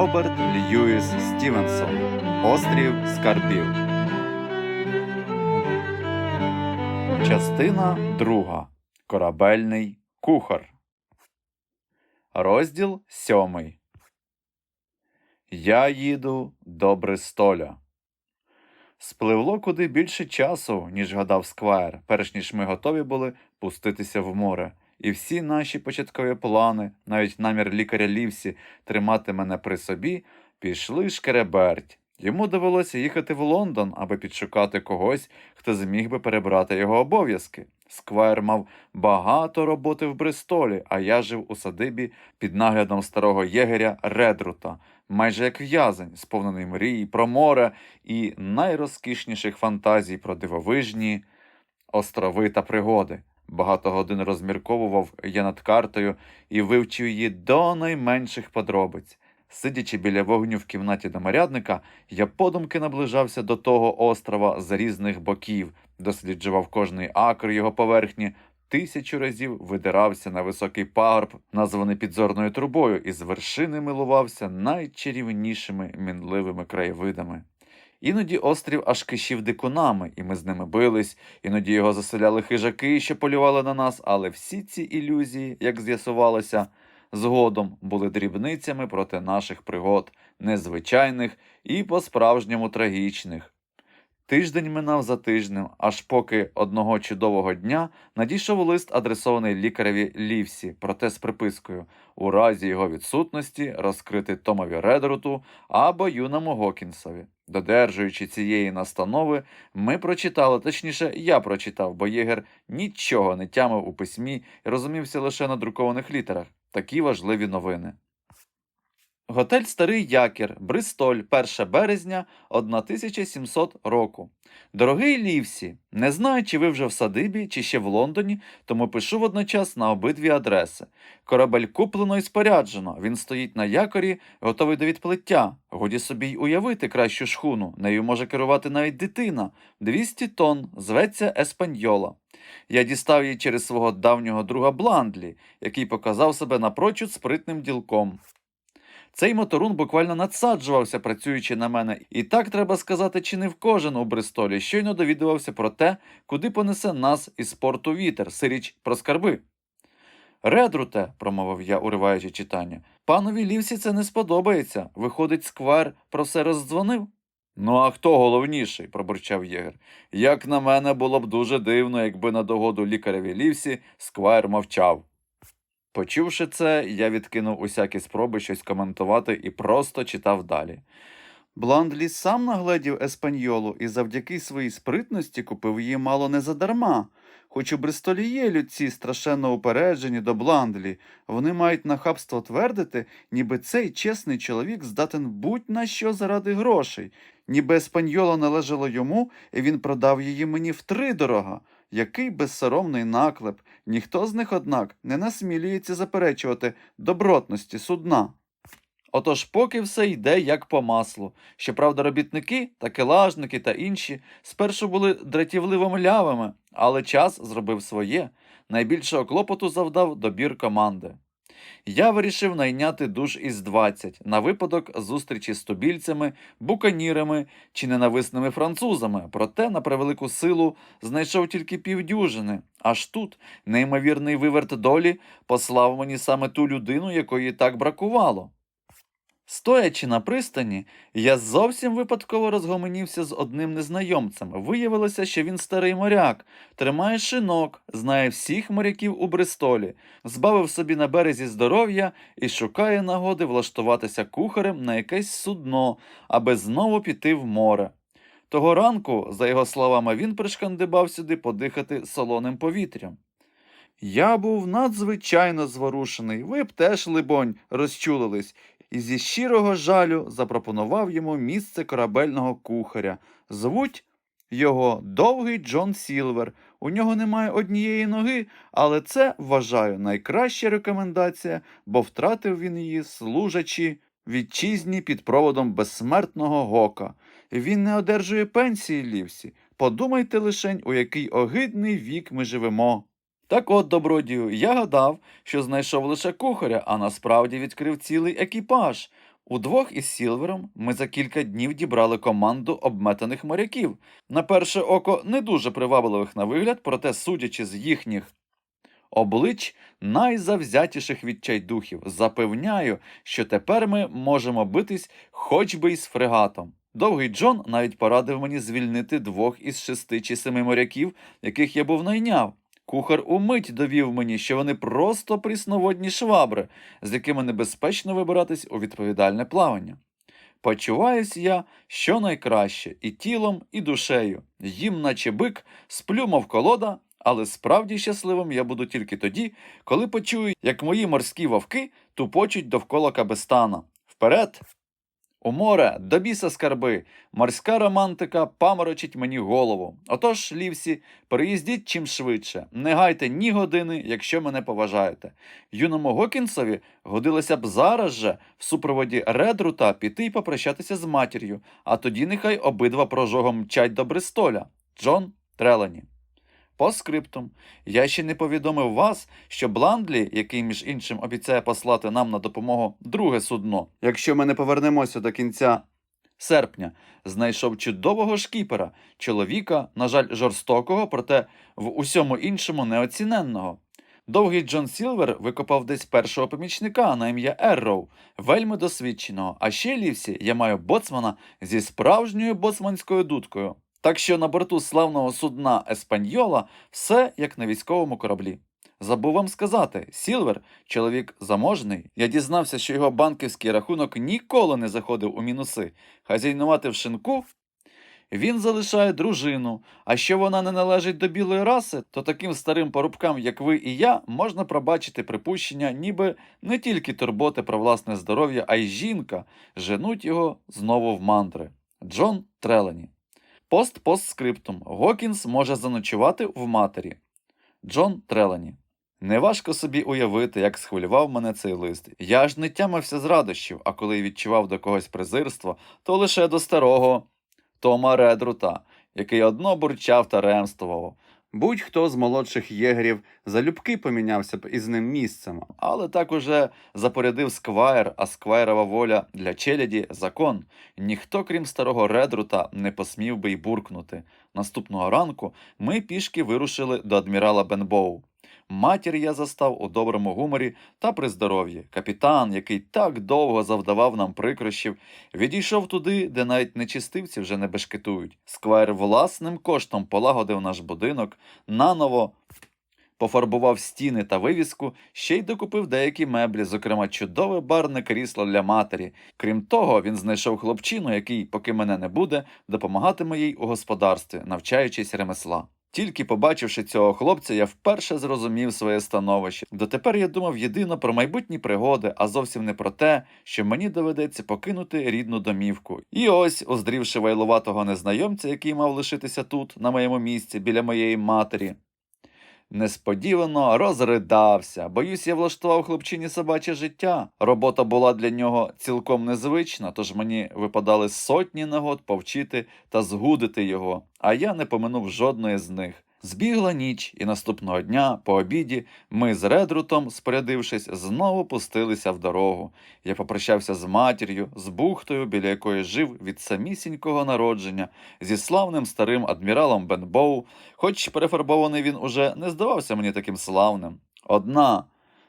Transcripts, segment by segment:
Роберт Льюіс Стівенсон Острів Скарбів. Частина друга. Корабельний кухар. Розділ сьомий. Я їду до Бристоля. Спливло куди більше часу, ніж гадав Сквайр, перш ніж ми готові були пуститися в море. І всі наші початкові плани, навіть намір лікаря Лівсі тримати мене при собі, пішли шкереберть. Йому довелося їхати в Лондон, аби підшукати когось, хто зміг би перебрати його обов'язки. Сквайр мав багато роботи в Бристолі, а я жив у садибі під наглядом старого єгеря Редрута, майже як в'язень, сповнений мрій про море і найрозкішніших фантазій про дивовижні острови та пригоди. Багато годин розмірковував я над картою і вивчив її до найменших подробиць. Сидячи біля вогню в кімнаті доморядника, я подумки наближався до того острова з різних боків, досліджував кожний акр його поверхні, тисячу разів видирався на високий пагорб, названий підзорною трубою, і з вершини милувався найчарівнішими мінливими краєвидами. Іноді острів аж кишів дикунами, і ми з ними бились, іноді його заселяли хижаки, що полювали на нас, але всі ці ілюзії, як з'ясувалося, згодом були дрібницями проти наших пригод, незвичайних і по-справжньому трагічних. Тиждень минав за тижнем, аж поки одного чудового дня надійшов лист, адресований лікареві Лівсі, проте з припискою у разі його відсутності розкрити Томові Редруту або юному Гокінсові. Додержуючи цієї настанови, ми прочитали, точніше, я прочитав, бо єгер нічого не тямив у письмі і розумівся лише на друкованих літерах. Такі важливі новини. Готель Старий Якір, Бристоль, 1 березня 1700 року. Дорогий Лівсі, не знаю, чи ви вже в садибі, чи ще в Лондоні, тому пишу водночас на обидві адреси. Корабель куплено і споряджено. Він стоїть на якорі, готовий до відплиття. Годі собі й уявити кращу шхуну. Нею може керувати навіть дитина. 200 тонн, зветься Еспаньола. Я дістав її через свого давнього друга Бландлі, який показав себе напрочуд спритним ділком. Цей моторун буквально надсаджувався, працюючи на мене, і так треба сказати, чи не в кожен у Бристолі щойно довідувався про те, куди понесе нас із порту вітер, сиріч про скарби. Редруте, промовив я, уриваючи читання, панові лівсі це не сподобається. Виходить, сквер про все роздзвонив. Ну, а хто головніший? пробурчав єгер. Як на мене, було б дуже дивно, якби на догоду лікареві лівсі сквайр мовчав. Почувши це, я відкинув усякі спроби щось коментувати і просто читав далі. Бландлі сам нагледів еспаньолу і завдяки своїй спритності купив її мало не задарма. Хоч у Бристолі є людці страшенно упереджені до Бландлі, вони мають нахабство твердити, ніби цей чесний чоловік здатен будь-на що заради грошей, ніби еспаньола належало йому, і він продав її мені втридорога. Який безсоромний наклеп. Ніхто з них, однак, не насмілюється заперечувати добротності судна. Отож, поки все йде як по маслу. Щоправда, робітники, такелажники та інші спершу були дратівливо млявими, але час зробив своє. Найбільшого клопоту завдав добір команди. Я вирішив найняти душ із 20 на випадок зустрічі з тубільцями, буканірами чи ненависними французами, проте, на превелику силу, знайшов тільки півдюжини. Аж тут неймовірний виверт долі послав мені саме ту людину, якої так бракувало. Стоячи на пристані, я зовсім випадково розгомонівся з одним незнайомцем. Виявилося, що він старий моряк, тримає шинок, знає всіх моряків у Бристолі, збавив собі на березі здоров'я і шукає нагоди влаштуватися кухарем на якесь судно, аби знову піти в море. Того ранку, за його словами, він пришкандибав сюди подихати солоним повітрям. Я був надзвичайно зворушений. Ви б теж, либонь, розчулились, і зі щирого жалю запропонував йому місце корабельного кухаря. Звуть його довгий Джон Сілвер. У нього немає однієї ноги, але це, вважаю, найкраща рекомендація, бо втратив він її, служачи вітчизні під проводом безсмертного гока. Він не одержує пенсії лівсі. Подумайте лишень, у який огидний вік ми живемо. Так от, добродію, я гадав, що знайшов лише кухаря, а насправді відкрив цілий екіпаж. Удвох із Сілвером ми за кілька днів дібрали команду обметаних моряків. На перше око не дуже привабливих на вигляд, проте, судячи з їхніх облич найзавзятіших відчайдухів, запевняю, що тепер ми можемо битись хоч би із фрегатом. Довгий Джон навіть порадив мені звільнити двох із шести чи семи моряків, яких я був найняв. Кухар умить довів мені, що вони просто прісноводні швабри, з якими небезпечно вибиратись у відповідальне плавання. Почуваюсь я щонайкраще і тілом, і душею. Їм, наче бик, сплю, мов колода, але справді щасливим я буду тільки тоді, коли почую, як мої морські вовки тупочуть довкола Кабестана. Вперед! У море, до біса скарби, морська романтика паморочить мені голову. Отож, лівсі, переїздіть чим швидше, не гайте ні години, якщо мене поважаєте. Юному Гокінсові годилося б зараз же в супроводі редрута піти й попрощатися з матір'ю, а тоді нехай обидва прожогом мчать до Бристоля. Джон Трелані. По скриптум. Я ще не повідомив вас, що Бландлі, який між іншим обіцяє послати нам на допомогу друге судно, якщо ми не повернемося до кінця серпня, знайшов чудового шкіпера, чоловіка, на жаль, жорстокого, проте в усьому іншому неоціненного. Довгий Джон Сілвер викопав десь першого помічника на ім'я Ерроу, вельми досвідченого. А ще лівсі я маю боцмана зі справжньою боцманською дудкою. Так що на борту славного судна Еспаньола все як на військовому кораблі. Забув вам сказати, Сілвер чоловік заможний. Я дізнався, що його банківський рахунок ніколи не заходив у мінуси. Хазяйнувати в шинку він залишає дружину. А що вона не належить до білої раси, то таким старим порубкам, як ви і я, можна пробачити припущення, ніби не тільки турботи про власне здоров'я, а й жінка женуть його знову в мантри. Джон Трелані. Пост-постскриптум. Гокінс може заночувати в матері. Джон Трелані. Неважко собі уявити, як схвилював мене цей лист. Я ж не тямився з радощів, а коли відчував до когось презирство, то лише до старого Тома Редрута, який одно бурчав та ремствував. Будь-хто з молодших єгерів залюбки помінявся б із ним місцем, але так уже запорядив сквайр, а сквайрова воля для челяді закон. Ніхто, крім старого Редрута, не посмів би й буркнути. Наступного ранку ми пішки вирушили до адмірала Бенбоу. Матір я застав у доброму гуморі та при здоров'ї. Капітан, який так довго завдавав нам прикрощів, відійшов туди, де навіть нечистивці вже не бешкетують. Сквайр власним коштом полагодив наш будинок, наново пофарбував стіни та вивіску, ще й докупив деякі меблі, зокрема чудове барне крісло для матері. Крім того, він знайшов хлопчину, який, поки мене не буде, допомагатиме їй у господарстві, навчаючись ремесла. Тільки побачивши цього хлопця, я вперше зрозумів своє становище. Дотепер я думав єдино про майбутні пригоди, а зовсім не про те, що мені доведеться покинути рідну домівку. І ось, оздрівши вайлуватого незнайомця, який мав лишитися тут, на моєму місці, біля моєї матері. Несподівано розридався. Боюсь, я влаштував хлопчині собаче життя. Робота була для нього цілком незвична, тож мені випадали сотні нагод повчити та згудити його, а я не поминув жодної з них. Збігла ніч, і наступного дня, по обіді, ми з Редрутом, спорядившись, знову пустилися в дорогу. Я попрощався з матір'ю, з бухтою, біля якої жив від самісінького народження, зі славним старим адміралом Бенбоу, хоч перефарбований він уже не здавався мені таким славним. Одна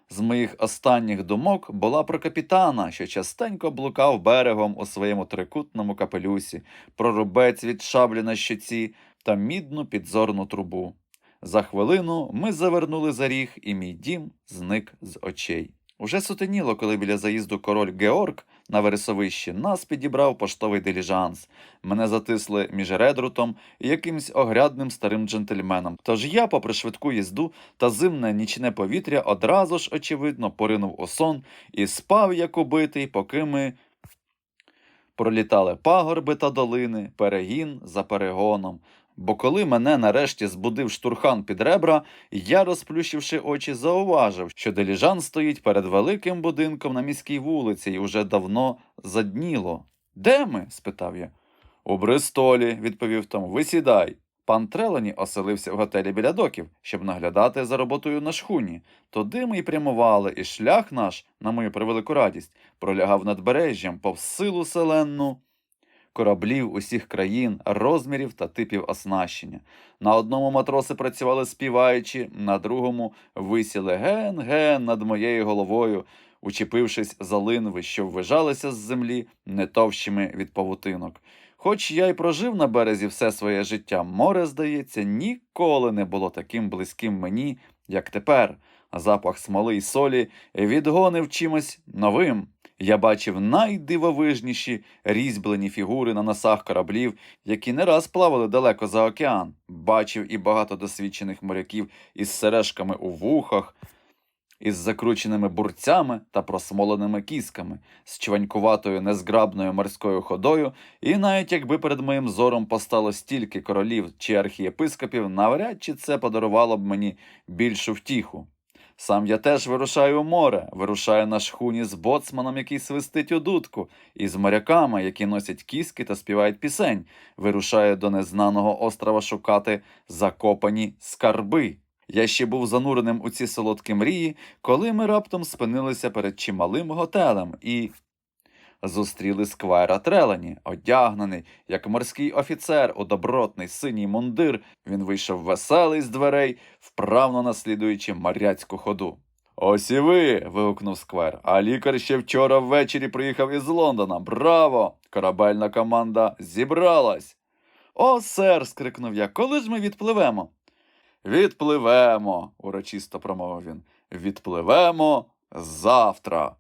з моїх останніх думок була про капітана, що частенько блукав берегом у своєму трикутному капелюсі, про рубець від шаблі на щоці та мідну підзорну трубу. За хвилину ми завернули за ріг, і мій дім зник з очей. Уже сутеніло, коли біля заїзду король Георг на вересовищі нас підібрав поштовий диліжанс. Мене затисли між редрутом і якимсь огрядним старим джентльменом. Тож я, попри швидку їзду та зимне нічне повітря, одразу ж, очевидно, поринув у сон і спав, як убитий, поки ми пролітали пагорби та долини, перегін за перегоном. Бо коли мене нарешті збудив штурхан під ребра, я, розплющивши очі, зауважив, що диліжан стоїть перед великим будинком на міській вулиці і уже давно задніло. Де ми? спитав я. У Бристолі, відповів Том. Ви сідай. Пан Трелані оселився в готелі біля доків, щоб наглядати за роботою на шхуні. Туди ми й прямували, і шлях наш, на мою превелику радість, пролягав надбережжям повз силу селенну кораблів усіх країн, розмірів та типів оснащення. На одному матроси працювали співаючи, на другому висіли ген-ген над моєю головою, учепившись за линви, що ввижалися з землі не товщими від павутинок. Хоч я й прожив на березі все своє життя, море, здається, ніколи не було таким близьким мені, як тепер. Запах смоли й солі відгонив чимось новим. Я бачив найдивовижніші різьблені фігури на носах кораблів, які не раз плавали далеко за океан. Бачив і багато досвідчених моряків із сережками у вухах, із закрученими бурцями та просмоленими кісками, з чванькуватою незграбною морською ходою, і навіть якби перед моїм зором постало стільки королів чи архієпископів, навряд чи це подарувало б мені більшу втіху. Сам я теж вирушаю у море, вирушаю на шхуні з боцманом, який свистить у дудку, і з моряками, які носять кіски та співають пісень, вирушаю до незнаного острова шукати закопані скарби. Я ще був зануреним у ці солодкі мрії, коли ми раптом спинилися перед чималим готелем і зустріли сквайра Трелані, одягнений, як морський офіцер у добротний синій мундир. Він вийшов веселий з дверей, вправно наслідуючи моряцьку ходу. Ось і ви. вигукнув сквер. А лікар ще вчора ввечері приїхав із Лондона. Браво! Корабельна команда зібралась. О, сер. скрикнув я. Коли ж ми відпливемо? Відпливемо, урочисто промовив він. Відпливемо завтра.